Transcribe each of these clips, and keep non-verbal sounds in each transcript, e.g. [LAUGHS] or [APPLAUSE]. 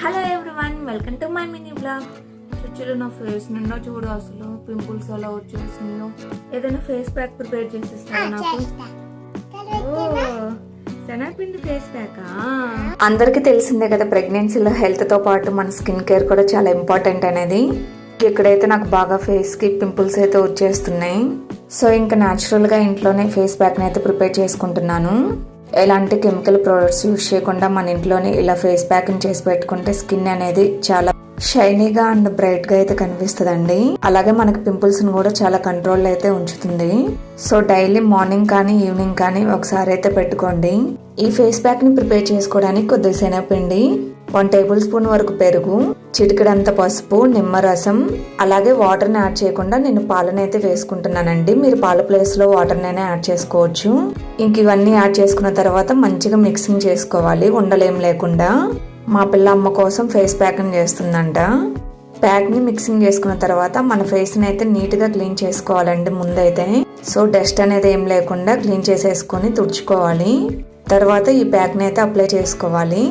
Hello everyone welcome to my mini blog చుచ్చులు నా face నిండా చూడు అసలు. పింపుల్స్ అలా వచ్చేసినాయో. ఏదైనా ఫేస్ ప్యాక్ ప్రిపేర్ చేసిస్తావా నాకు? శనగపిండి ఫేస్ ప్యాకా అందరికీ తెలిసిందే కదా ప్రెగ్నెన్సీలో హెల్త్తో పాటు మన స్కిన్ కేర్ కూడా చాలా ఇంపార్టెంట్ అనేది. ఇక్కడైతే నాకు బాగా ఫేస్కి పింపుల్స్ అయితే వచ్చేస్తున్నాయి. సో ఇంకా న్యాచురల్గా ఇంట్లోనే ఫేస్ ప్యాక్ అయితే ప్రిపేర్ చేసుకుంటున్నాను. ఎలాంటి కెమికల్ ప్రొడక్ట్స్ యూజ్ చేయకుండా మన ఇంట్లోనే ఇలా ఫేస్ ప్యాకింగ్ చేసి పెట్టుకుంటే స్కిన్ అనేది చాలా షైనీగా అండ్ బ్రైట్గా అయితే కనిపిస్తుందండి. అలాగే మనకి పింపుల్స్ని కూడా చాలా కంట్రోల్ అయితే ఉంచుతుంది. సో డైలీ మార్నింగ్ కానీ ఈవినింగ్ కానీ ఒకసారి అయితే పెట్టుకోండి. ఈ ఫేస్ ప్యాక్ని ప్రిపేర్ చేసుకోవడానికి కొద్దిగా శనగపిండి వన్ టేబుల్ స్పూన్ వరకు పెరుగు చిటికడంత పసుపు నిమ్మరసం అలాగే వాటర్ని యాడ్ చేయకుండా నేను పాలను అయితే వేసుకుంటున్నానండి. మీరు పాల ప్లేస్లో వాటర్నైనా యాడ్ చేసుకోవచ్చు. ఇంక ఇవన్నీ యాడ్ చేసుకున్న తర్వాత మంచిగా మిక్సింగ్ చేసుకోవాలి ఉండలేం లేకుండా. మా పిల్ల అమ్మ కోసం ఫేస్ ప్యాకింగ్ చేస్తుందంట. ప్యాక్ని మిక్సింగ్ చేసుకున్న తర్వాత మన ఫేస్ని అయితే నీట్గా క్లీన్ చేసుకోవాలండి ముందైతే. సో డస్ట్ అనేది ఏం లేకుండా క్లీన్ చేసేసుకొని తుడుచుకోవాలి. తర్వాత ఈ ప్యాక్ని అయితే అప్లై చేసుకోవాలి.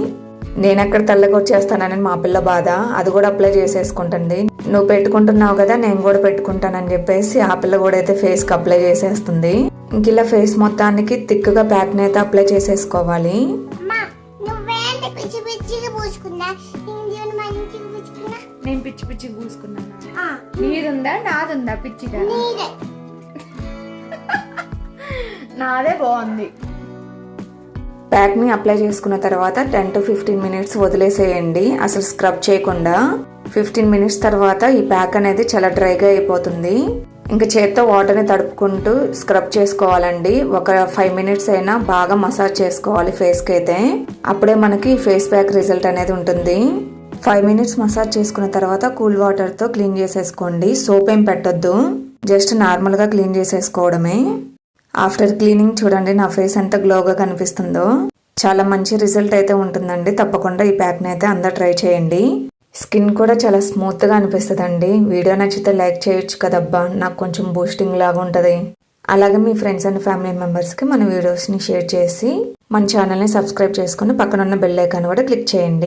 నేను ఎక్కడ తెల్లగా వచ్చేస్తానని మా పిల్ల బాధ. అది కూడా అప్లై చేసేసుకుంటుంది. నువ్వు పెట్టుకుంటున్నావు కదా నేను కూడా పెట్టుకుంటానని చెప్పేసి ఆ పిల్ల కూడా అయితే ఫేస్కి అప్లై చేసేస్తుంది. ఇంక ఇలా ఫేస్ మొత్తానికి తిక్కుగా ప్యాక్ని అయితే అప్లై చేసేసుకోవాలి. అమ్మా నువ్వేంటి పిచ్చి పిచ్చిగా పూసుకున్నా? నేను మంచిగా పూసుకున్నా? నేను పిచ్చి పిచ్చి పూసుకున్నాను? ఆ, నీదుందా? నాదుందా పిచ్చిగా? నీదే. [LAUGHS] నాదే బాగుంది ప్యాక్ని అప్లై చేసుకున్న తర్వాత టెన్ టు ఫిఫ్టీన్ మినిట్స్ వదిలేసేయండి. అసలు స్క్రబ్ చేయకుండా ఫిఫ్టీన్ మినిట్స్ తర్వాత ఈ ప్యాక్ అనేది చాలా డ్రైగా అయిపోతుంది. ఇంకా చేత్తో వాటర్ని తడుపుకుంటూ స్క్రబ్ చేసుకోవాలండి. ఒక ఫైవ్ మినిట్స్ అయినా బాగా మసాజ్ చేసుకోవాలి ఫేస్కి అయితే అప్పుడే మనకి ఫేస్ ప్యాక్ రిజల్ట్ అనేది ఉంటుంది. ఫైవ్ మినిట్స్ మసాజ్ చేసుకున్న తర్వాత కూల్ వాటర్తో క్లీన్ చేసేసుకోండి. సోప్ ఏం పెట్టొద్దు. జస్ట్ నార్మల్గా క్లీన్ చేసేసుకోవడమే. ఆఫ్టర్ క్లీనింగ్ చూడండి నా ఫేస్ ఎంత గ్లోగా కనిపిస్తుందో. చాలా మంచి రిజల్ట్ అయితే ఉంటుందండి. తప్పకుండా ఈ ప్యాక్ని అయితే అందరు ట్రై చేయండి. స్కిన్ కూడా చాలా స్మూత్గా అనిపిస్తుందండి. వీడియో నచ్చితే లైక్ చేయొచ్చు కదబ్బా. నాకు కొంచెం బూస్టింగ్ లాగా ఉంటుంది. అలాగే మీ ఫ్రెండ్స్ అండ్ ఫ్యామిలీ మెంబర్స్కి మన వీడియోస్ని షేర్ చేసి మన ఛానల్ని సబ్స్క్రైబ్ చేసుకుని పక్కన ఉన్న బెల్ ఐకాన్ కూడా క్లిక్ చేయండి.